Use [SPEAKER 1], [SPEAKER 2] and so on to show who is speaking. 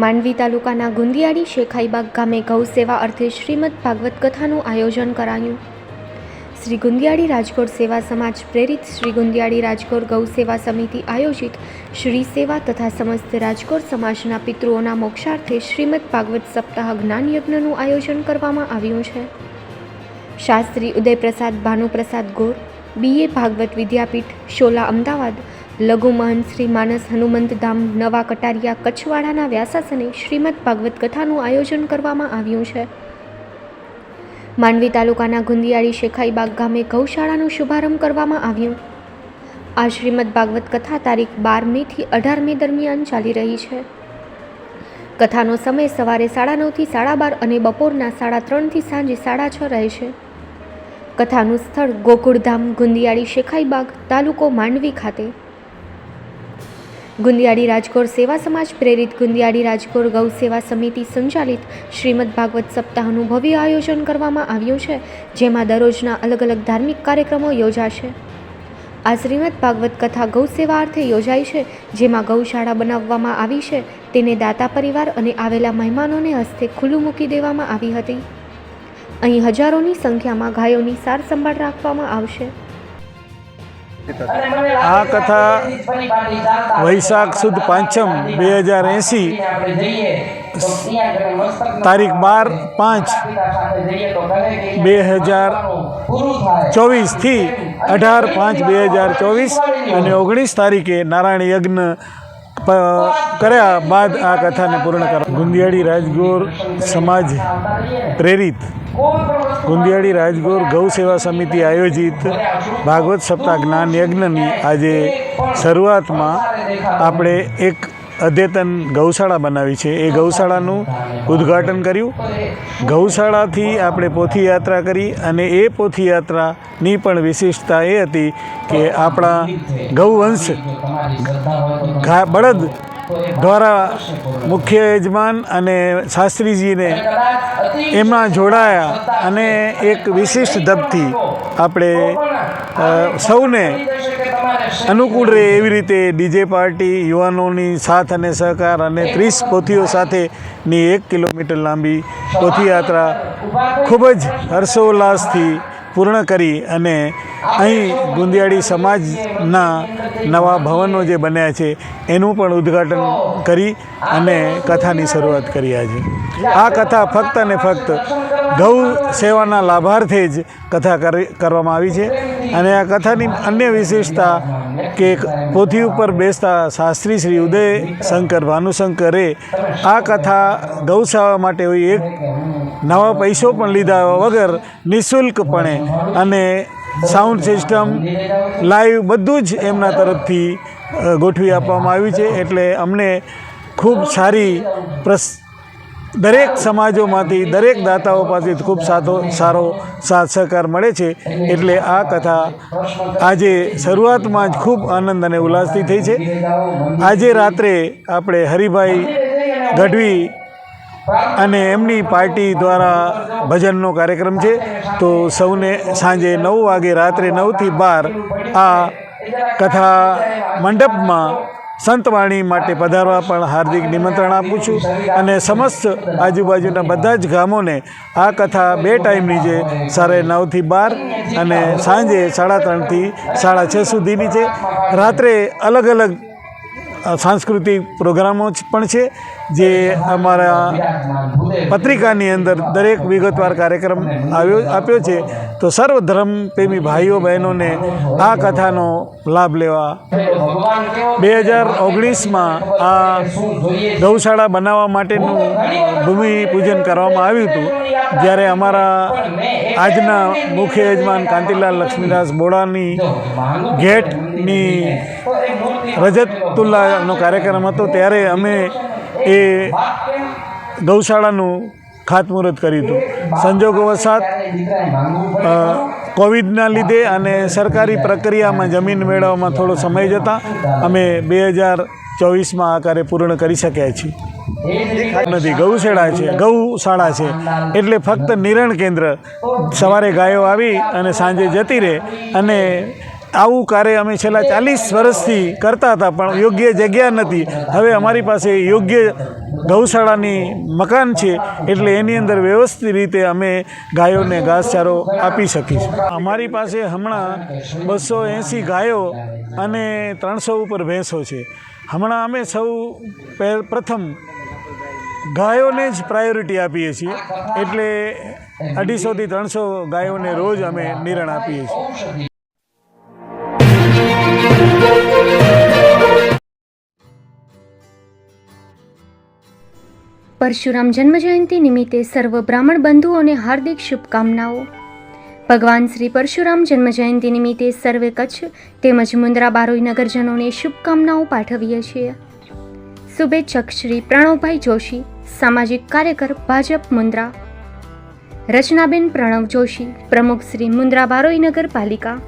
[SPEAKER 1] માંડવી તાલુકાના ગુંદિયાળી શેખાઈબાગ ગામે ગૌ સેવા અર્થે શ્રીમદ ભાગવત કથાનું આયોજન કરાયું. શ્રી ગુંદિયાળી રાજકોટ સેવા સમાજ પ્રેરિત શ્રી ગુંદિયાળી રાજકોટ ગૌ સેવા સમિતિ આયોજિત શ્રી સેવા તથા સમસ્ત રાજકોટ સમાજના પિતૃઓના મોક્ષાર્થે શ્રીમદ ભાગવત સપ્તાહ જ્ઞાન યજ્ઞનું આયોજન કરવામાં આવ્યું છે. શાસ્ત્રી ઉદયપ્રસાદ, ભાનુપ્રસાદ ગોર બીએ ભાગવત વિદ્યાપીઠ, શોલા અમદાવાદ લઘુ મહંત શ્રી માનસ હનુમંત ધામ, નવા કટારિયા કચ્છવાડાના વ્યાસાસને શ્રીમદ ભાગવત કથાનું આયોજન કરવામાં આવ્યું છે. માંડવી તાલુકાના ગુંદિયાળી શેખાઈબાગ ગામે ગૌશાળાનો શુભારંભ કરવામાં આવ્યો. આ શ્રીમદ ભાગવત કથા તારીખ બાર મેથી અઢાર મે દરમિયાન ચાલી રહી છે. કથાનો સમય સવારે સાડા નવથી સાડા બાર અને બપોરના સાડા ત્રણથી સાંજે સાડા છ રહેશે કથાનું સ્થળ ગોકુળધામ ગુંદિયાળી શેખાઈબાગ તાલુકો માંડવી ખાતે. ગુંદિયાળી રાજકોટ સેવા સમાજ પ્રેરિત ગુંદિયાળી રાજકોટ ગૌ સેવા સમિતિ સંચાલિત શ્રીમદ ભાગવત સપ્તાહનું ભવ્ય આયોજન કરવામાં આવ્યું છે, જેમાં દરરોજના અલગ અલગ ધાર્મિક કાર્યક્રમો યોજાશે. આ શ્રીમદ ભાગવત કથા ગૌ સેવા અર્થે યોજાઈ છે, જેમાં ગૌશાળા બનાવવામાં આવી છે, તેને દાતા પરિવાર અને આવેલા મહેમાનોને હસ્તે ખુલ્લું મૂકી દેવામાં આવી હતી. અહીં હજારોની સંખ્યામાં ગાયોની સાર સંભાળ રાખવામાં આવશે.
[SPEAKER 2] આ કથા વૈશાખ સુદ પાંચમ, બે હજાર એંસી, તારીખ બાર પાંચ, બે હજાર ચોવીસથી અઢાર પાંચ, બે હજાર ચોવીસ અને ઓગણીસ તારીખે નારાયણ યજ્ઞ કર્યા બાદ આ કથાને પૂર્ણ કર, ગુંદિયાળી રાજગોર સમાજ પ્રેરિત. ગુંદિયાળી રાજગોર ગૌ સેવા સમિતિ આયોજિત ભાગવત સપ્તાહ જ્ઞાન યજ્ઞની આજે શરૂઆતમાં આપણે એક અદ્યતન ગૌશાળા બનાવી છે. એ ગૌશાળાનું ઉદ્ઘાટન કર્યું. ગૌશાળાથી આપણે પોથીયાત્રા કરી અને એ પોથીયાત્રાની પણ વિશિષ્ટતા એ હતી કે આપણા ગૌવંશ બળદ દ્વારા મુખ્ય યજમાન અને શાસ્ત્રીજીને એમાં જોડાયા અને એક વિશિષ્ટ દબથી આપણે સૌને અનુકૂળ રહે. એવી રીતે ડીજે પાર્ટી, યુવાનોની સાથ અને સહકાર અને ત્રીસ પોથીઓ સાથેની એક કિલોમીટર લાંબી પોથીયાત્રા ખૂબ જ હર્ષોલ્લાસથી પૂર્ણ કરી અને અહીં ગુંદિયાળી સમાજના નવા ભવનો જે બન્યા છે, એનું પણ ઉદ્ઘાટન કરી અને કથાની શરૂઆત કરી આજે. આ કથા ફક્ત અને ફક્ત ગૌ સેવાના લાભાર્થે જ કથા કરી, કરવામાં આવી છે અને આ કથાની અન્ય વિશેષતા કે પોથી ઉપર બેસતા શાસ્ત્રી શ્રી ઉદય શંકર, ભાનુશંકરે આ કથા ગૌસેવા માટે હોય એક નવા પૈસો પણ લીધા વગર નિઃશુલ્કપણે અને સાઉન્ડ સિસ્ટમ, લાઈવ બધું જ એમના તરફથી ગોઠવી આપવામાં આવ્યું છે. એટલે અમને ખૂબ સારી પ્રસ, દરેક સમાજોમાંથી, દરેક દાતાઓ પાસેથી ખૂબ સાતો સારો સાથ સહકાર મળે છે. એટલે આ કથા આજે શરૂઆતમાં જ ખૂબ આનંદ અને ઉલ્લાસથી થઈ છે. આજે રાત્રે આપણે હરિભાઈ ગઢવી અને એમની પાર્ટી દ્વારા ભજનનો કાર્યક્રમ છે. તો સૌને સાંજે નવ વાગે, રાત્રે નવથી બાર આ કથા મંડપમાં સંતવાણી માટે પધારવા પણ હાર્દિક નિમંત્રણ આપું છું. અને સમસ્ત આજુબાજુના બધા જ ગામોને આ કથા બે ટાઈમની છે. સારે નવથી બાર અને સાંજે સાડા ત્રણથી સાડા છ સુધીની છે. રાત્રે અલગ અલગ સાંસ્કૃતિક પ્રોગ્રામો પણ છે, જે અમારા પત્રિકાની અંદર દરેક વિગતવાર કાર્યક્રમ આવ્યો, આપ્યો છે. તો સર્વ ધર્મ પ્રેમી ભાઈઓ, બહેનોને આ કથાનો લાભ લેવા બે હજાર ઓગણીસમાં આ ગૌશાળા બનાવવા માટેનું ભૂમિ પૂજન કરવામાં આવ્યું હતું. જ્યારે અમારા આજના મુખ્ય યજમાન કાંતિલાલ લક્ષ્મીદાસ બોડાની ગેટની રજતુલ્લાનો કાર્યક્રમ હતો, ત્યારે અમે એ ગૌશાળાનું ખાતમુહૂર્ત કર્યું હતું. સંજોગવસાત કોવિડના લીધે અને સરકારી પ્રક્રિયામાં જમીન મેળવવામાં થોડો સમય જતાં અમે બે હજાર ચોવીસમાં આ કાર્ય પૂર્ણ કરી શક્યા છીએ. નથી, ગૌશાળા છે ગૌશાળા છે. એટલે ફક્ત નિરણ કેન્દ્ર સવારે ગાયો આવી અને સાંજે જતી રહે અને આવું કાર્ય અમે છેલ્લા ચાલીસ વર્ષથી કરતા હતા, પણ યોગ્ય જગ્યા નથી. હવે અમારી પાસે યોગ્ય ગૌશાળાની મકાન છે, એટલે એની અંદર વ્યવસ્થિત રીતે અમે ગાયોને ઘાસચારો આપી શકીશું. અમારી પાસે હમણાં બસો એંસી ગાયો અને ત્રણસો ઉપર ભેંસો છે. હમણાં અમે સૌ પ્રથમ ગાયોને જ પ્રાયોરિટી આપીએ છીએ, એટલે અઢીસોથી ત્રણસો ગાયોને રોજ અમે નિરણ આપીએ છીએ.
[SPEAKER 1] પરશુરામ જન્મજયંતિ નિમિત્તે સર્વ બ્રાહ્મણ બંધુઓને હાર્દિક શુભકામનાઓ. ભગવાન શ્રી પરશુરામ જન્મજયંતિ નિમિત્તે સર્વે કચ્છ તેમજ મુન્દ્રા બારોઈ નગરજનોને શુભકામનાઓ પાઠવીએ છીએ. શુભેચ્છક શ્રી પ્રણવભાઈ જોશી, સામાજિક કાર્યકર ભાજપ મુન્દ્રા. રચનાબેન પ્રણવ જોશી, પ્રમુખ શ્રી મુન્દ્રા બારોઈ નગરપાલિકા.